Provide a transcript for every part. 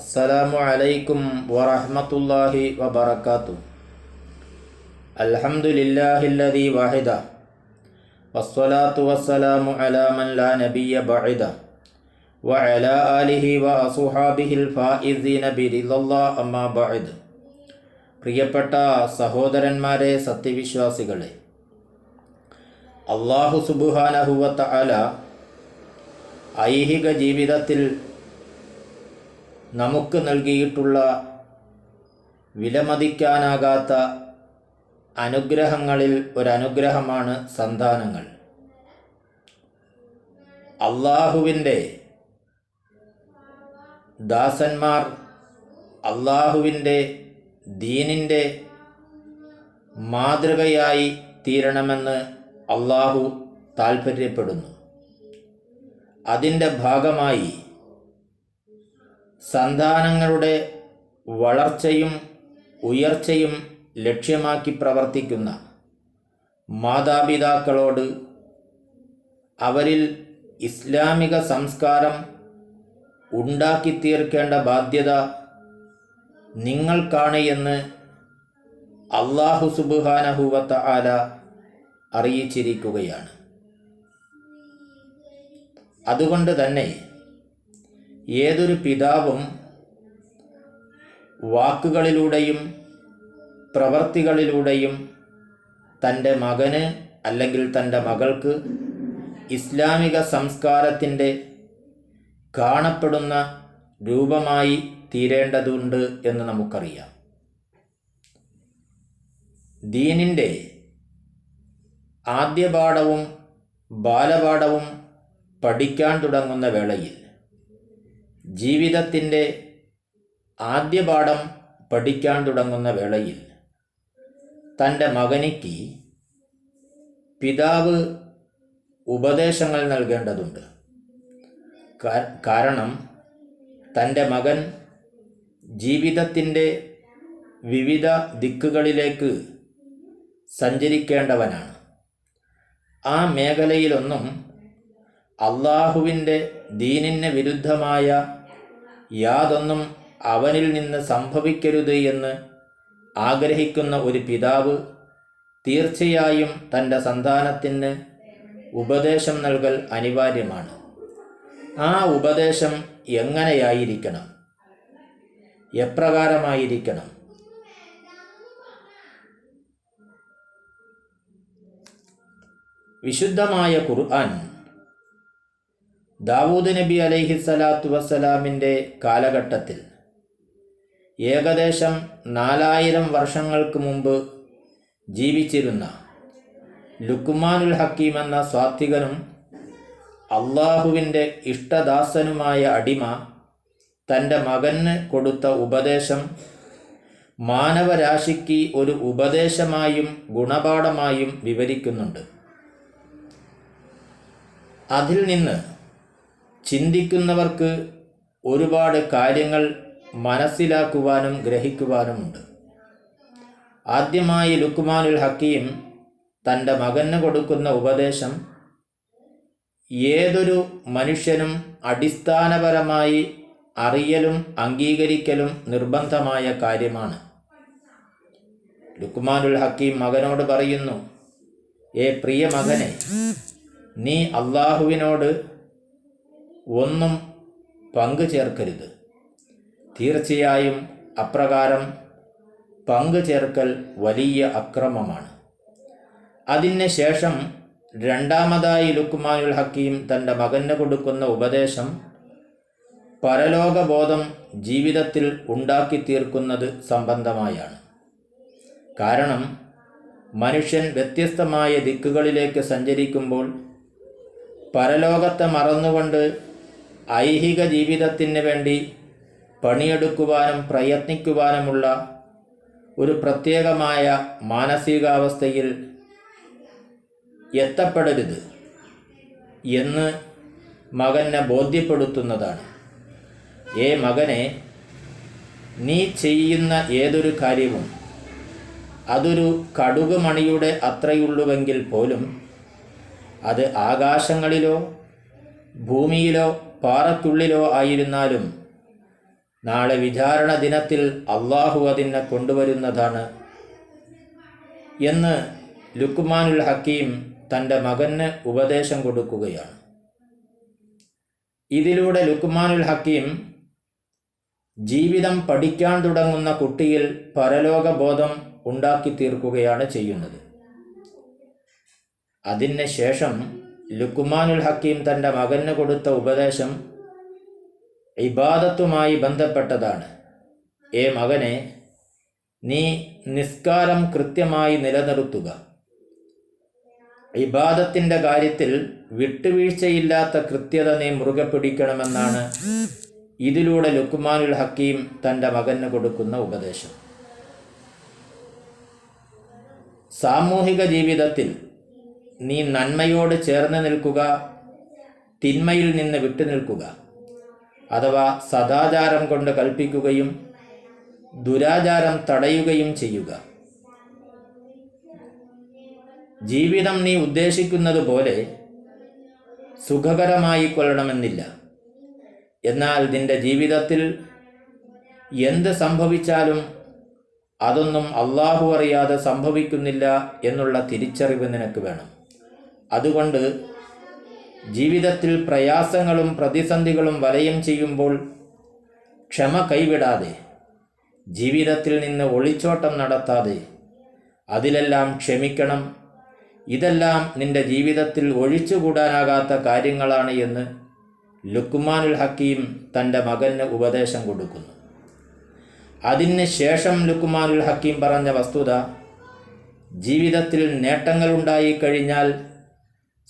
അസ്സലാമു അലൈക്കും വറഹ്മത്തുള്ളാഹി വബറകാതു അൽഹംദുലില്ലാഹില്ലദീ വാഹിദ. വസ്സലാത്തു വസ്സലാമു അലാ മൻ ലാ നബിയ ബഇദ. വഅല ആലിഹി വഅസ്ഹാബിഹിൽ ഫായിസീന ബിരിദല്ലാഹ് അമ്മാ ബഇദ്. പ്രിയപ്പെട്ട സഹോദരന്മാരെ സത്യവിശ്വാസികളെ അള്ളാഹു സുബുഹാനഹുവ തആല ഐഹിക ജീവിതത്തിൽ നമുക്ക് നൽകിയിട്ടുള്ള വിലമതിക്കാനാകാത്ത അനുഗ്രഹങ്ങളിൽ ഒരനുഗ്രഹമാണ് സന്താനങ്ങൾ. അള്ളാഹുവിന്റെ ദാസന്മാർ അള്ളാഹുവിന്റെ ദീനിന്റെ മാതൃകയായി തീരണമെന്ന് അള്ളാഹു താൽപ്പര്യപ്പെടുന്നു അതിന്റെ ഭാഗമായി സന്താനങ്ങളുടെ വളർച്ചയും ഉയർച്ചയും ലക്ഷ്യമാക്കി പ്രവർത്തിക്കുന്ന മാതാപിതാക്കളോട് അവരിൽ ഇസ്ലാമിക സംസ്കാരം ഉണ്ടാക്കി തീർക്കേണ്ട ബാധ്യത നിങ്ങൾക്കാണ് എന്ന് അള്ളാഹു സുബുഹാനഹുവത്ത ആല അറിയിച്ചിരിക്കുകയാണ്. അതുകൊണ്ട് തന്നെ ഏതൊരു പിതാവും വാക്കുകളിലൂടെയും പ്രവർത്തികളിലൂടെയും തന്റെ മകന് അല്ലെങ്കിൽ തന്റെ മകൾക്ക് ഇസ്ലാമിക സംസ്കാരത്തിന്റെ കാണപ്പെടുന്ന രൂപമായി തീരേണ്ടതുണ്ട് എന്ന് നമുക്കറിയാം. ദീനിന്റെ ആദ്യപാഠവും ബാലപാഠവും പഠിക്കാൻ തുടങ്ങുന്ന വേളയിൽ ജീവിതത്തിന്റെ ആദ്യ പാഠം പഠിക്കാൻ തുടങ്ങുന്ന വേളയിൽ തന്റെ മകനിക്ക് പിതാവ് ഉപദേശങ്ങൾ നൽകേണ്ടതുണ്ട്. കാരണം തന്റെ മകൻ ജീവിതത്തിന്റെ വിവിധ ദിക്കുകളിലേക്ക് സഞ്ചരിക്കേണ്ടവനാണ്. ആ മേഖലയിലൊന്നും അള്ളാഹുവിന്റെ ദീനിന് വിരുദ്ധമായ യാതൊന്നും അവനിൽ നിന്ന് സംഭവിക്കരുത് എന്ന് ആഗ്രഹിക്കുന്ന ഒരു പിതാവ് തീർച്ചയായും തന്റെ സന്താനത്തിന് ഉപദേശം നൽകൽ അനിവാര്യമാണ്. ആ ഉപദേശം എങ്ങനെയായിരിക്കണം? എപ്രകാരമായിരിക്കണം? വിശുദ്ധമായ ഖുർആൻ ദാവൂദ് നബി അലൈഹി സ്വലാത്തു വസ്സലാമിന്റെ കാലഘട്ടത്തിൽ ഏകദേശം നാലായിരം വർഷങ്ങൾക്ക് മുമ്പ് ജീവിച്ചിരുന്ന ലുക്കുമാനുൽ ഹക്കീം എന്ന സ്വാത്വികനും അള്ളാഹുവിന്റെ ഇഷ്ടദാസനുമായ അടിമ തന്റെ മകന് കൊടുത്ത ഉപദേശം മാനവരാശിക്ക് ഒരു ഉപദേശമായും ഗുണപാഠമായും വിവരിക്കുന്നുണ്ട്. അതിൽ നിന്ന് ചിന്തിക്കുന്നവർക്ക് ഒരുപാട് കാര്യങ്ങൾ മനസ്സിലാക്കുവാനും ഗ്രഹിക്കുവാനുമുണ്ട്. ആദ്യമായി ലുക്കുമാനുൽ ഹക്കീം തന്റെ മകന് കൊടുക്കുന്ന ഉപദേശം ഏതൊരു മനുഷ്യനും അടിസ്ഥാനപരമായി അറിയലും അംഗീകരിക്കലും നിർബന്ധമായ കാര്യമാണ്. ലുക്കുമാനുൽ ഹക്കീം മകനോട് പറയുന്നു ഏ പ്രിയ മകനെ നീ അള്ളാഹുവിനോട് ഒന്നും പങ്കു ചേർക്കരുത് തീർച്ചയായും അപ്രകാരം പങ്കു ചേർക്കൽ വലിയ അക്രമമാണ്. അതിന് ശേഷം രണ്ടാമതായി ലുക്കുമാനുൽ ഹക്കീം തന്റെ മകന് കൊടുക്കുന്ന ഉപദേശം പരലോകബോധം ജീവിതത്തിൽ ഉണ്ടാക്കി തീർക്കുന്നത് സംബന്ധമായാണ്. കാരണം മനുഷ്യൻ വ്യത്യസ്തമായ ദിക്കുകളിലേക്ക് സഞ്ചരിക്കുമ്പോൾ പരലോകത്തെ മറന്നുകൊണ്ട് ഐഹിക ജീവിതത്തിന് വേണ്ടി പണിയെടുക്കുവാനും പ്രയത്നിക്കുവാനുമുള്ള ഒരു പ്രത്യേകമായ മാനസികാവസ്ഥയിൽ എത്തപ്പെടരുത് എന്ന് മകനെ ബോധ്യപ്പെടുത്തുന്നതാണ്. ഏ മകനെ നീ ചെയ്യുന്ന ഏതൊരു കാര്യവും അതൊരു കടുകുമണിയുടെ അത്രയുള്ളുവെങ്കിൽ പോലും അത് ആകാശങ്ങളിലോ ഭൂമിയിലോ പാറത്തുള്ളിലോ ആയിരുന്നാലും നാളെ വിചാരണ ദിനത്തിൽ അള്ളാഹു അതിനെ കൊണ്ടുവരുന്നതാണ്. എന്ന് ലുക്മാനുൽ ഹക്കീം തന്റെ മകന് ഉപദേശം കൊടുക്കുകയാണ്. ഇതിലൂടെ ലുക്മാനുൽ ഹക്കീം ജീവിതം പഠിക്കാൻ തുടങ്ങുന്ന കുട്ടിയിൽ പരലോകബോധം ഉണ്ടാക്കി തീർക്കുകയാണ് ചെയ്യുന്നത്. അതിന് ശേഷം ലുക്കുമാനുൽ ഹക്കീം തന്റെ മകന് കൊടുത്ത ഉപദേശം ഇബാദത്തുമായി ബന്ധപ്പെട്ടതാണ്. ഏ മകനെ നീ നിസ്കാരം കൃത്യമായി നിലനിർത്തുക. ഇബാദത്തിന്റെ കാര്യത്തിൽ വിട്ടുവീഴ്ചയില്ലാത്ത കൃത്യത നീ മുറുകെ പിടിക്കണമെന്നാണ് ഇതിലൂടെ ലുക്കുമാനുൽ ഹക്കീം തന്റെ മകന് കൊടുക്കുന്ന ഉപദേശം. സാമൂഹിക ജീവിതത്തിൽ നീ നന്മയോട് ചേർന്ന് നിൽക്കുക തിന്മയിൽ നിന്ന് വിട്ടു നിൽക്കുക. അഥവാ സദാചാരം കൊണ്ട് കൽപ്പിക്കുകയും ദുരാചാരം തടയുകയും ചെയ്യുക. ജീവിതം നീ ഉദ്ദേശിക്കുന്നത് പോലെ സുഖകരമായി കൊള്ളണമെന്നില്ല. എന്നാൽ നിന്റെ ജീവിതത്തിൽ എന്ത് സംഭവിച്ചാലും അതൊന്നും അള്ളാഹു അറിയാതെ സംഭവിക്കുന്നില്ല എന്നുള്ള തിരിച്ചറിവ് നിനക്ക് വേണം. അതുകൊണ്ട് ജീവിതത്തിൽ പ്രയാസങ്ങളും പ്രതിസന്ധികളും വലയം ചെയ്യുമ്പോൾ ക്ഷമ കൈവിടാതെ ജീവിതത്തിൽ നിന്ന് ഒളിച്ചോട്ടം നടത്താതെ അതിലെല്ലാം ക്ഷമിക്കണം. ഇതെല്ലാം നിന്റെ ജീവിതത്തിൽ ഒഴിച്ചുകൂടാനാകാത്ത കാര്യങ്ങളാണ് എന്ന് ലുക്മാനുൽ ഹക്കീം തന്റെ മകന് ഉപദേശം കൊടുക്കുന്നു. അതിന് ശേഷം ലുക്മാനുൽ ഹക്കീം പറഞ്ഞ വസ്തുത ജീവിതത്തിൽ നേട്ടങ്ങളുണ്ടായി കഴിഞ്ഞാൽ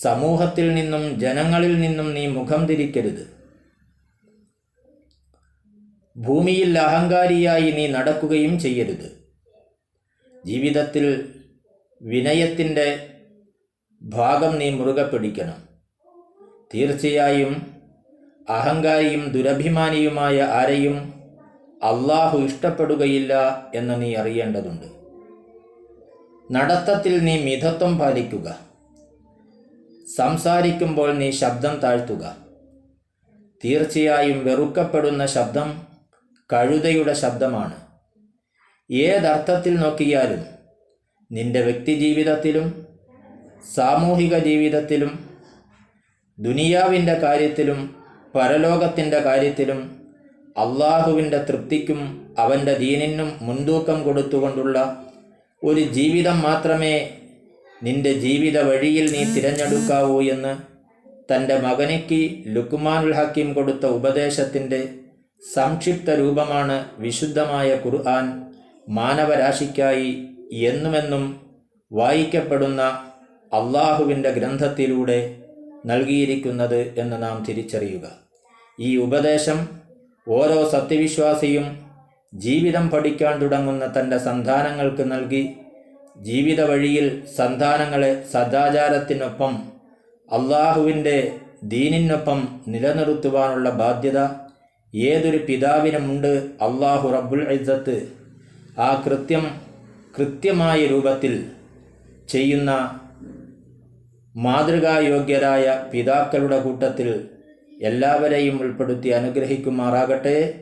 സമൂഹത്തിൽ നിന്നും ജനങ്ങളിൽ നിന്നും നീ മുഖം തിരിക്കരുത്. ഭൂമിയിൽ അഹങ്കാരിയായി നീ നടക്കുകയും ചെയ്യരുത്. ജീവിതത്തിൽ വിനയത്തിന്റെ ഭാഗം നീ മുറുകെ പിടിക്കണം. തീർച്ചയായും അഹങ്കാരിയും ദുരഭിമാനിയുമായ ആരെയും അള്ളാഹു ഇഷ്ടപ്പെടുകയില്ല എന്ന് നീ അറിയേണ്ടതുണ്ട്. നടത്തത്തിൽ നീ മിതത്വം പാലിക്കുക. സംസാരിക്കുമ്പോൾ നീ ശബ്ദം താഴ്ത്തുക. തീർച്ചയായും വെറുക്കപ്പെടുന്ന ശബ്ദം കഴുതയുടെ ശബ്ദമാണ്. ഏതർത്ഥത്തിൽ നോക്കിയാലും നിന്റെ വ്യക്തിജീവിതത്തിലും സാമൂഹിക ജീവിതത്തിലും ദുനിയാവിന്റെ കാര്യത്തിലും പരലോകത്തിന്റെ കാര്യത്തിലും അള്ളാഹുവിന്റെ തൃപ്തിക്കും അവന്റെ ദീനിനും മുൻതൂക്കം കൊടുത്തുകൊണ്ടുള്ള ഒരു ജീവിതം മാത്രമേ നിന്റെ ജീവിത വഴിയിൽ നീ തിരഞ്ഞെടുക്കാവൂ എന്ന് തന്റെ മകനിക്ക് ലുക്മാനുൽ ഹക്കീം കൊടുത്ത ഉപദേശത്തിന്റെ സംക്ഷിപ്ത രൂപമാണ് വിശുദ്ധമായ ഖുർആൻ മാനവരാശിക്കായി എന്നുമെന്നും വായിക്കപ്പെടുന്ന അള്ളാഹുവിന്റെ ഗ്രന്ഥത്തിലൂടെ നൽകിയിരിക്കുന്നത് എന്ന് നാം തിരിച്ചറിയുക. ഈ ഉപദേശം ഓരോ സത്യവിശ്വാസിയും ജീവിതം പഠിക്കാൻ തുടങ്ങുന്ന തന്റെ സന്താനങ്ങൾക്ക് നൽകി ജീവിത വഴിയിൽ സന്താനങ്ങളെ സദാചാരത്തിനൊപ്പം അള്ളാഹുവിന്റെ ദീനിനൊപ്പം നിലനിർത്തുവാനുള്ള ബാധ്യത ഏതൊരു പിതാവിനുമുണ്ട് അള്ളാഹു റബ്ബുൽ ഇസത്ത് ആ കൃത്യം കൃത്യമായ രൂപത്തിൽ ചെയ്യുന്ന മാതൃകായോഗ്യരായ പിതാക്കളുടെ കൂട്ടത്തിൽ എല്ലാവരെയും ഉൾപ്പെടുത്തി അനുഗ്രഹിക്കുമാറാകട്ടെ.